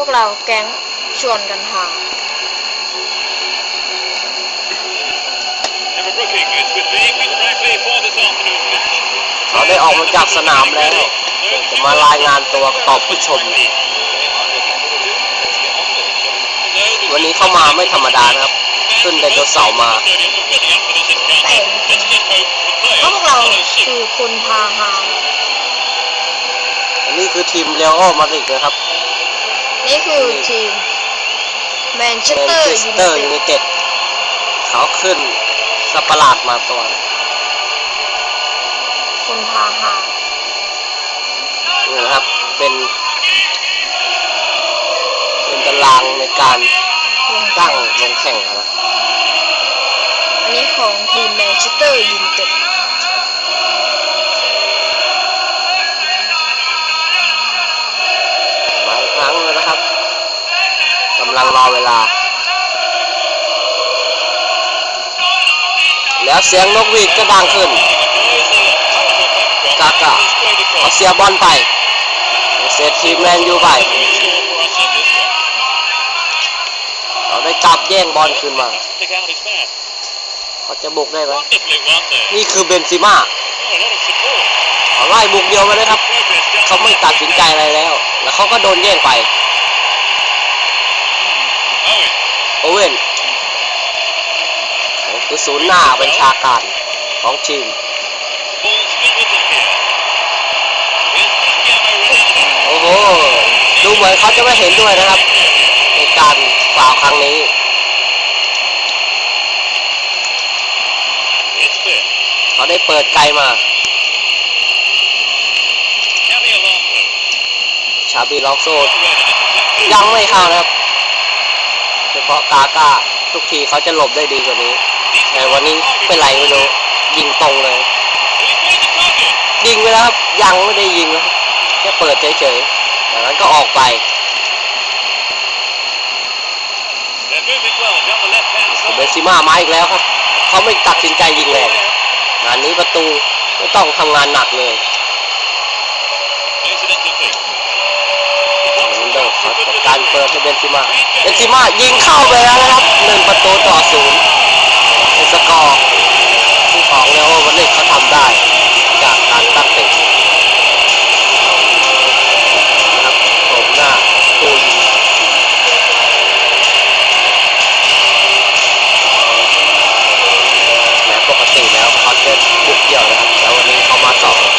วกเราแก๊งชวนกันหา Emma Brooking is with me. Chris Brackley for this afternoon's business. เขาได้ออกมาจากสนามแล้ว จะมารายงานตัวต่อผู้ชม วันนี้เข้ามาไม่ธรรมดานะครับ ขึ้นไดโนเสาร์มาแต่เพราะพวกเราคือคนพาหาอันนี้คือทีมเรอัลมาดริดนะครับ นี่คือทีมแมนเชสแมนเตอร์เชสยูเตอร์ไนยูเต็ดไนเต็ดเขาขึ้นสตว์ปาร์ลาดมาตัวคนพาหานี่นะครับเป็นเป็นตารางในการลงตั้งลงแข่งนะอันนี้ของทีมแมนเชสเตอร์ยูไนเต็ด มาอีกครั้งแล้วนะครับ กำลังรอเวลา แล้วเสียงนกหวีดก็ดังขึ้น กากะเขาเสียบอลไป เซตทีมแมนยูไปเขาได้จับแย่งบอลคืนมา เขาจะบุกได้ไหมนี่คือเบนซิม่าเขาไล่บุกเดียวมาเลยครับ เขาไม่ตัดสินใจอะไรแล้ว แล้วเขาก็โดนแย่งไป Owen. โอ เว่นเขาคือศูนย์หน้าบัญชาการของทีม Ball still with them here. Here's Cristiano Ronaldo. โอ้โห ดูเหมือนเขาจะไม่เห็นด้วยนะครับในการฝ่าวครั้งนี้ It's clear. เขาได้เปิดไกลมา Xavi Alonso. ชาบีลองโซ Well read and it's exactly ยังไม่เข้านะครับ เฉพาะกาก้าทุกทีเขาจะหลบได้ดีกว่านี้ แต่วันนี้เป็นไรไม่รู้ยิงตรงเลย ยิงไปแล้วครับยังไม่ได้ยิงนะแค่เปิดเฉยๆจากนั้นก็ออกไปเบซิมามาอีกแล้วครับ เขาไม่ตัดสินใจยิงแรงงานนี้ประตูไม่ต้องทำงานหนักเลย Here's an intercept. โรนัลโดเขาจัด การเปิดให้เบนซิมาเบนซิมายิงเข้าไปแล้วนะครับหนึ่งประตูต่อศูนย์เป็นสกอร์ที่ของเลโอวันเล็กเขาทำได้ จากการตั้งเตะนะครับผมหน้าตัวยิงแม้ปกติแล้วเขาจะบุกเดี่ยวนะครับแต่วันนี้เขามาสอง นะ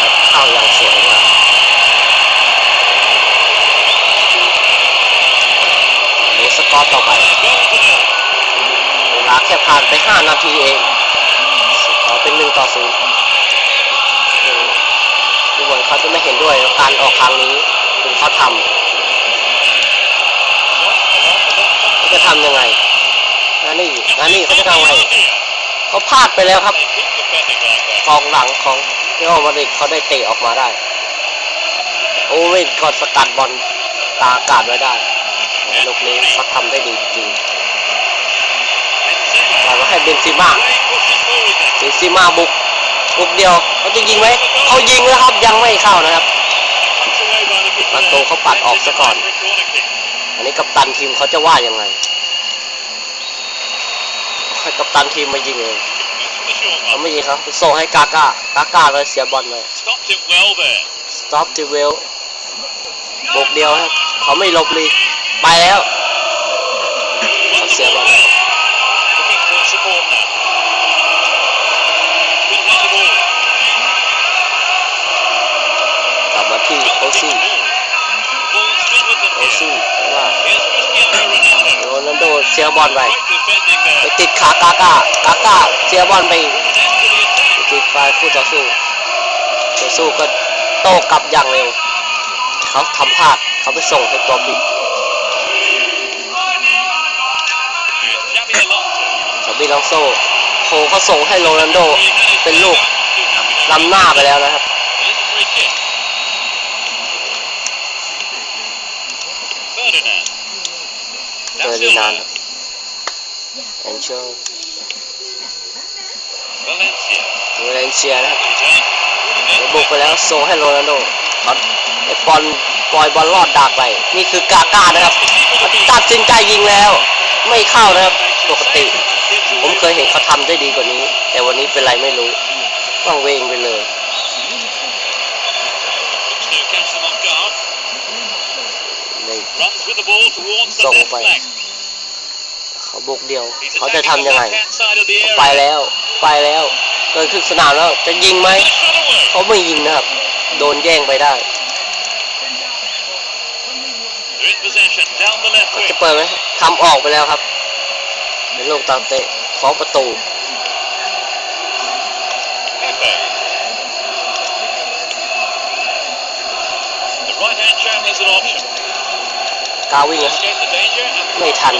ครับเข้าอย่างสวยงามดูสกอร์ต่อไป Goal to nil. เวลา แค่ผ่านไป 5 นาทีเองสกอร์เป็น1ต่อ0ดูเหมือนเขาจะไม่เห็นด้วยการออกครั้งนี้ถึงเขาทำจะทำยังไงนานี่นานี่เขาจะทำไงเขาพลาดไปแล้วครับกองหลังของเรอัลมาดริดเขาได้เตะออกมาได้ โอเว่นก็สกัดบอลตาอากาศไว้ได้ ลูกนี้เขาทำได้ดีจริง ปล่อยมาให้เบนซิม่า Way pushing forward then. เบนซิม่าบุกบุกเดียวเขาจะยิงไหมเขายิงแล้วครับยังไม่เข้านะครับ Punched away by the ประตูเขาปัดออกซะก่อน for a corner kick. อันนี้กัปตันทีมเขาจะว่ายังไงให้กัปตันทีมมายิงเอง This is the short เขา one. ไม่ยิงครับส่งให้กาก้ากาก้าเลยเสียบอลเลย Stopped it well there. stop the well บุกเดียวครับเขาไม่หลบเลยไปแล้ว Won the see ball about well. อซี่โอซี่ว่าโรนัลโดเสียบอลไปไปติดขากาก้ากาก้าเสียบอลไปติดฝ่ายคู่ต่อสู้ต่อสู้ก็โต้กลับอย่างเร็ว เขาทำพลาดเขาไปส่งให้ตัวผิด Here's Xavi Alonso. ชาบีลองโซ่โคเขาส่งให้โรนัลโดเป็นลูกล้ำหน้าไปแล้วนะครับ Here's a free kick. Ferdinand. เจ อ Da ดีนานแอนเชอร์ Valencia. วาเลนเซียนะครับบุกไปแล้วส่ให้โรนัลโดเอาไอ้บอลปล่อยบอลลอดดากไปนี่คือกาก้านะครับตัดสินใจยิงแล้ว ไม่เข้านะครับปกติ ผมเคยเห็นเขาทำได้ดีกว่านี้ แต่วันนี้เป็นไรไม่รู้ต้องเวงไปเลย Looks to catch them off guard. เลย Runs with the ball towards the Song left bay. flank. เขาบุกเดียว He's เขาจะ attacking ทำ the ยังไง left-hand side of the ไป area. แล้ว ไปแล้วเกินครึ่งสนามแล้ว จะยิงไหม Shot away. เขาไม่ยิงนะครับ โดนแย่งไปได้ They're in possession down the left เขา wing. จะเปิดไหมทำออกไปแล้วครับเป็นลูกตามเตะของประตู กาวิ่งนะไม่ทัน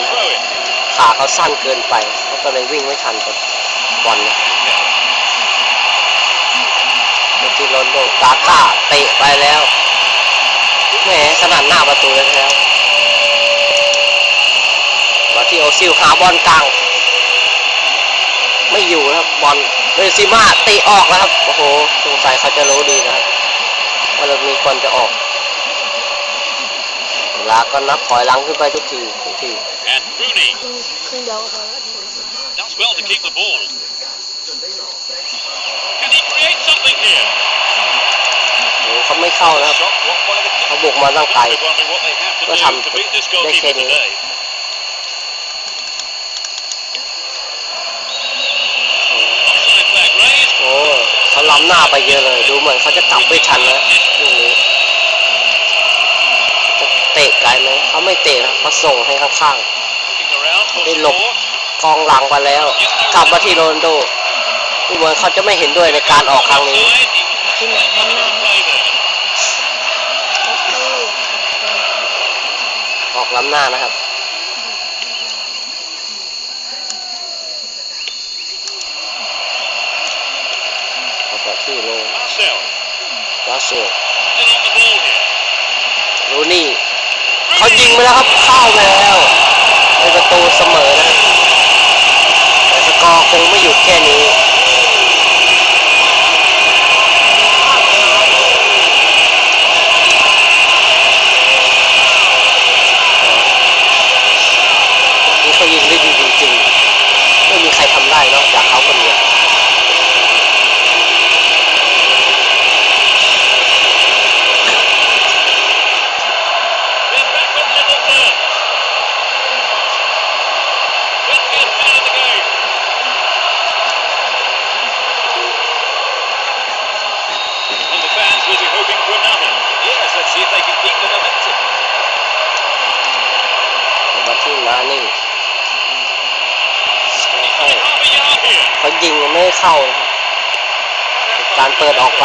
ขาเขาสั้นเกินไปเขาก็เลยวิ่งไม่ทันกับบอลนะเดติโรนโดกาก้าเตะไปแล้วแหมขนาดหน้าประตูเลยแล้วมาที่โอซิลหาบอลกลาง ไม่อยู่นะครับบอลเบซิม่าตีออกแล้วครับ โอ้โห สงสัยเขาจะรู้ดีนะครับว่าเรามีคนจะออก ลาก็นับถอยหลังขึ้นไปทุกทีทุกที And Rooney ครึ่งครึ่งเดียวก็พอแล้ว does well to keep the ball. Can he create something here? โอ้โหเขาไม่เข้านะครับ Shot blocked by the เขาบุกมาตั้งไกล They're wondering what they have to ก็ do ทำ to beat this ได้แค่ goalkeeper นี้ today. โอ้ Offside flag raised. โหเขาล้ำหน้าไปเยอะเลย ดูเหมือนเขาจะกลับไม่ทันนะลูกนี้จะ เตะไกลไหมเขาไม่เตะนะเขาส่งให้ข้าง Looking around for ได้หลบ support. ๆกองหลังไปแล้ว กลับมาที่โรนลโดดูเหมือนเขาจะไม่เห็นด้วยในการออกครั้งนี้ Offside. He was ที่ไหนข้างหน้า play there. โอเคออกล้ำหน้านะครับออกไปที่โร Marcel บราซิล still on the ball here. รูนี่ เขายิงไปแล้วครับเข้าไปแล้วในประตูเสมอนะแต่สกอร์คงไม่หยุดแค่นี้เขายิงได้ดีจริงๆ ไม่มีใครทำได้นอกจากเขาคนเดียว They're back on level terms. 20th minute of the game. And the fans will be hoping for another. Yes, let's see if they can keep the momentum. มาที่นานี่ใช่ Half a yard here. เขายิงไม่เข้านะครับการเปิดออกไป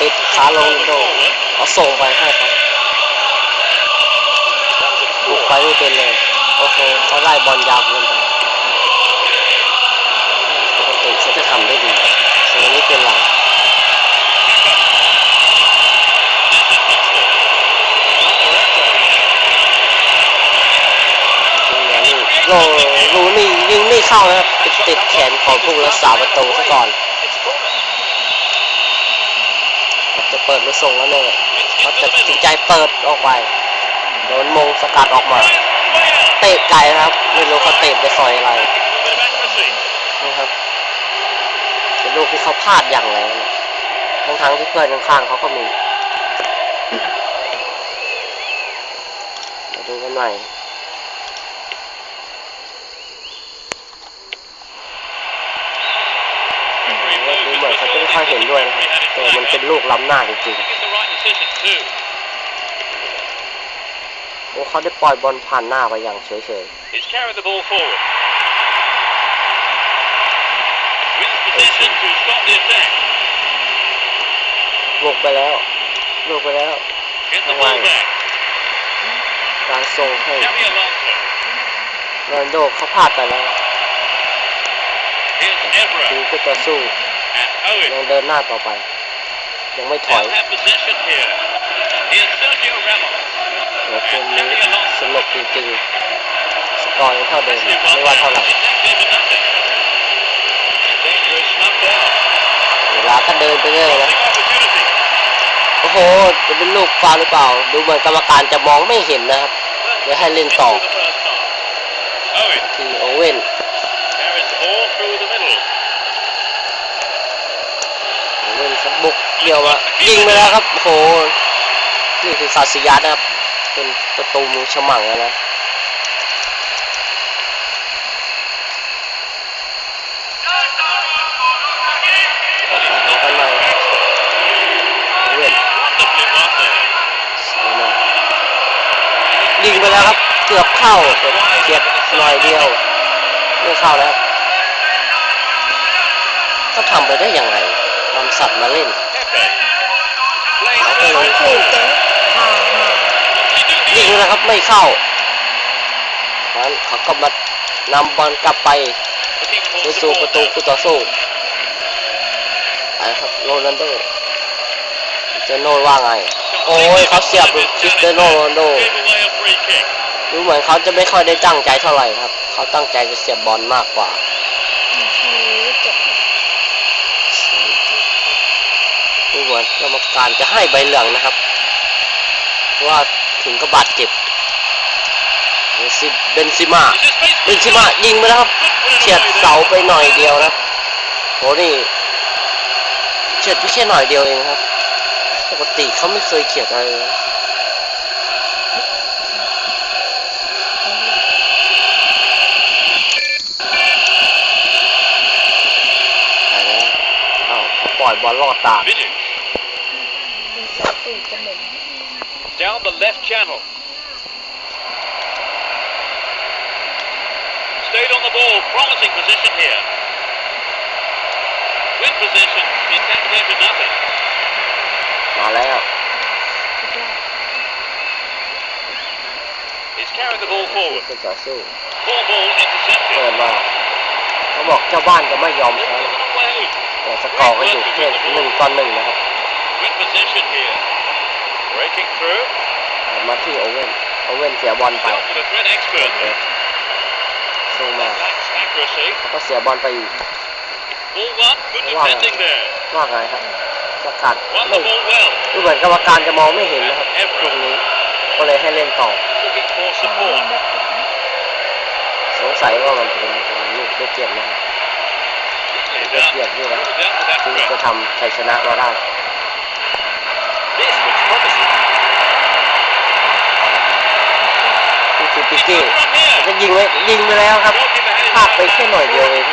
ปิดขาลงโดเขาส่งไปให้เขา That was a บุกไปไม่เป็นเลย โอเคเขาไล่บอลยาวเกินไปปกติเขาจะทำได้ดีต่วันนี้เป็นไรนี่โอ้ รูนี่ยิงไม่เข้านะครับติดติดแขนของผู้รักษาประตูซะก่อนจะเปิดม่ส่งแล้วเนี่ยเขาจะตัดสินใจเปิดออกไปโดนมงสกัดออกมาเตะไกลนะครับไม่รู้เขาเตะไปซอยอะไรนะครับเป็นลูกที่เขาพลาดอย่างไรทั้งทั้งๆที่เพื่อนข้างๆเขาก็มีมาดูกันหน่อย ดูเหมือนเขาจะไม่ ค่อยเห็นด้วยนะครับแต่มันเป็นลูกล้ำหน้าจริง It's the right decision too. ๆโอ้เขาได้ปล่อยบอลผ่านหน้าไปอย่างเฉย He's carried the ball forward. Wins possession to stop the attack. ๆบุกไปแล้วบุกไปแล้ว Get the ball back. การส่งให้ Xavi Alonso. โรนลโดเขาพลาดไปแล้ว Here's ทีม Evra ก็จะสู้ and Owen. ยังเดินหน้าต่อไป ยังไม่ถอย They'll have possession here. Here's Sergio Ramos. แล้วเกมนี้สนุกจริงๆสกกอร์ยังเท่าเดิม ไม่ว่าเท่าไหร่ Dangerous, snuffed out. เวลาก็เดินไปเรื่อยนะ Opportunity. โอ้โห จะเป็นลูกฟาวล์หรือเปล่า ดูเหมือนกรรมการจะมองไม่เห็นนะครับเดี๋ยวให้เล่นต่อ Into the first half. Owen ทีโอเว่น carries the ball through the middle. โอเว่นสัก บุกเดี่ยวมายิงไปแล้วครับโอ้โหนี่คือคาซิยัสนะครับ เป็นประตูมือฉมังนะอเว่น Wonderfully run there. สวยมากยิงไปแล้วครับ เกือบเข้าเฉียดหน่อยเดียวไม่เข้าแล้ว ก็ทำไปได้ยังไง นำสัตว์มาเล่น Pepe. Playing เขาก็ through. เลยคือเจ๊ทางหายิงนะครับไม่เข้านั้นเขาก็มานำบอลกลับไป Looking ไป for สู่ประตู support คู่ต่อสู้ไปครับโรนัลโดเจโน่ว่าไง โอ้ยเขาเสียบคริสเตยโนโรนัลโด now. Gave away a free kick. ดูเหมือนเขาจะไม่ค่อยได้ตั้งใจเท่าไหร่ครับ เขาตั้งใจจะเสียบบอลมากกว่า โอ้โหเจ็บ ดูเหมือนกรรมการจะให้ใบเหลืองนะครับ เพราะว่าถึงกับบาดเจ็บเบนซิเบนซิมาเบนซิมายิงไปแล้วครับเฉียดเสาไปหน่อยเดียวนะโหนี่เฉียดพี่แค่หน่อยเดียวเองครับ ปกติเขาไม่เคยเฉียดอะไรเลยไปแล้วอ้าวปล่อยบอลลอดตา Down the left channel. Stayed on the ball, promising position here. Win possession, the attack there to nothing. มาแล้ว He's carried the ball forward. เป็นต่อสู้ Poor ball เปิด intercepted. มาเขาบอกเจ้าบ้านจะไม่ยอมแพ้ Away. แต่สกอร์ก็อยู่เท่หนึ่งต่อหนึ่งนะครับ position here. Breaking through. มาที่โอเว่น โอเว่นเสียบอลไป Dealt with a threat expert. สู้มา Lacks accuracy. แล้วก็เสียบอลไปอีก Ball one. Good Wow. defending there. ว่าไงครับสกัด Won ไม่ the ball well. ดูเหมือนกรรมการจะมองไม่เห็นนะครับตรงนี้ ก็เลยให้เล่นต่อ Looking for support. สงสัยว่ามันเป็นลูกได้เกียรตินะครับ Easily ได้ done. เกียรตินี่นะ Dealt with that ที่ threat. จะทำชัยชนะเราได้ จี้จี้จี้จะยิงไว้ยิงไปแล้วครับพาดไปแค่หน่อยเดียวเอง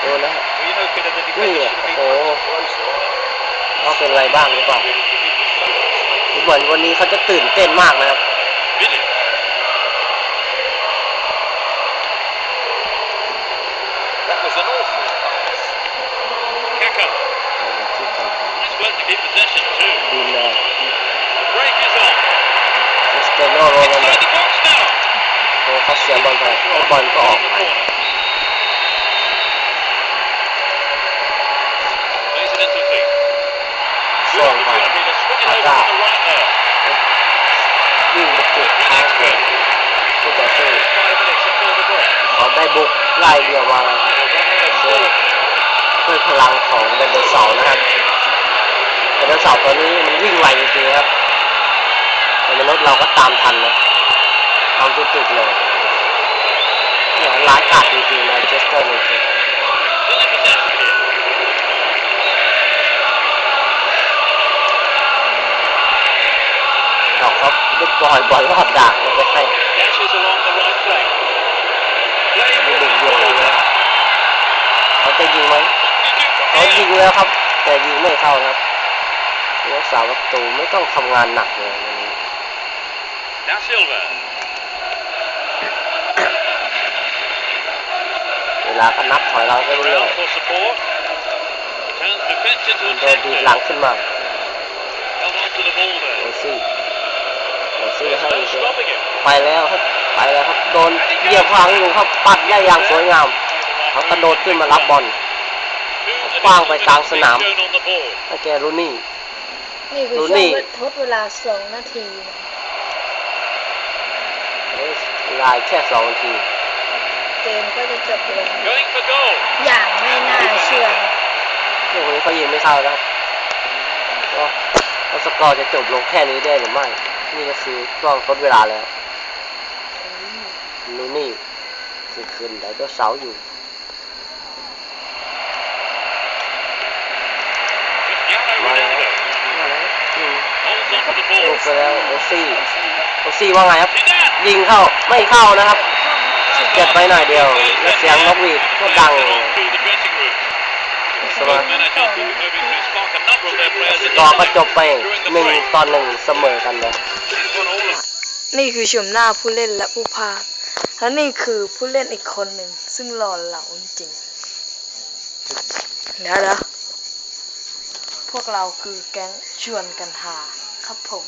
โดนแล้ว We hope that าเป็นอะไรบ้างหรือเปล่าเหมือนวันนี้เขาจะตื่นเต้นมากนะครับ That was an awful pass. Kaka. ที่ทำ Nice work to keep possession too. ดีแล The break is on. เตียโนโรนัลโดโอ้เขาเสียบอลไปบอลก็ออกไปส่งไป Opportunity to swing it over Kaka. to the right there. วิ่งไปติด Good เท้ายเลยผู้ต่อสู้เขาได้บุกไล่เดียวมาด้วยด้วยพลังของไดนเสาร์นะครับไดนเสาร์ตัวนี้มันวิ่งไวจริงๆครับ แต่มนุษย์เราก็ตามทันนะตามติดๆเลยเนี่ยร้ายกาจจริงๆนะเจสเตอร์เลยดอกครับได้ปล่อยบอลรอดดากมันไปให้ไม่ดึ the งเดียวเลยนะเขาจะยิงไหมเขายิงแล้วครับ แต่ยิงไม่เข้าครับรักษาประตูไม่ต้องทำงานหนักเลย Da Silva. เวลาก็นับถอยหลังไปเรื่อย Morel for support. Turns defence into ๆ a โดน check ดีด there. หลังขึ้นมา Held on to the ball โอ there. ซี่โอซี่ There's ให้ no อีกแล้ว stopping him. ไปแล้วครับ ไปแล้วครับ โดนเหยียบหางอยู่ครับ ปัดได้อย่างสวยงาม เขากระโดดขึ้นมารับบอล Two กว้างไปกลางสนาม shown on the ball. ให้แกรูนี่ นี่คือดูช่วนี่งทดเวลาสองนาทีนะเอ้ยเว ลาอีกแค่สองนาที เกมก็จะจบลง Going for goal. อย่างไม่น่าเชื่อนะพวกนี้เขายิงไม่เข้าแล้วก็แล้วสกอร์จะจบลงแค่นี้ได้หรือไม่ นี่ก็คือช่วงทดเวลาแล้วลูนี่คือคืนไดโนเสาร์อยู่ Cristiano มาแล้ว Ronaldo มาแล้วอืม holds on to the ล ball. งไปแล้วโอซี่ โอซี่ว่าไงครับ Zidane. ยิงเข้าไม่เข้านะครับเจ็บไปหน่อยเดียวแล้วเสียงนกหวีดก็ดังสมา Both managers will be hoping to spark a number of their players ส into กอก็จบไปหนึ่งต่อหนึ่งเสมอกันเลยนี่คือชมหน้าผู้เล่นและผู้พากย์และนี่คือผู้เล่นอีกคนหนึ่งซึ่งหล่อเหลาจริงเดี๋ยวเดี๋ยวพวกเราคือแก๊งชวนกันหาครับผม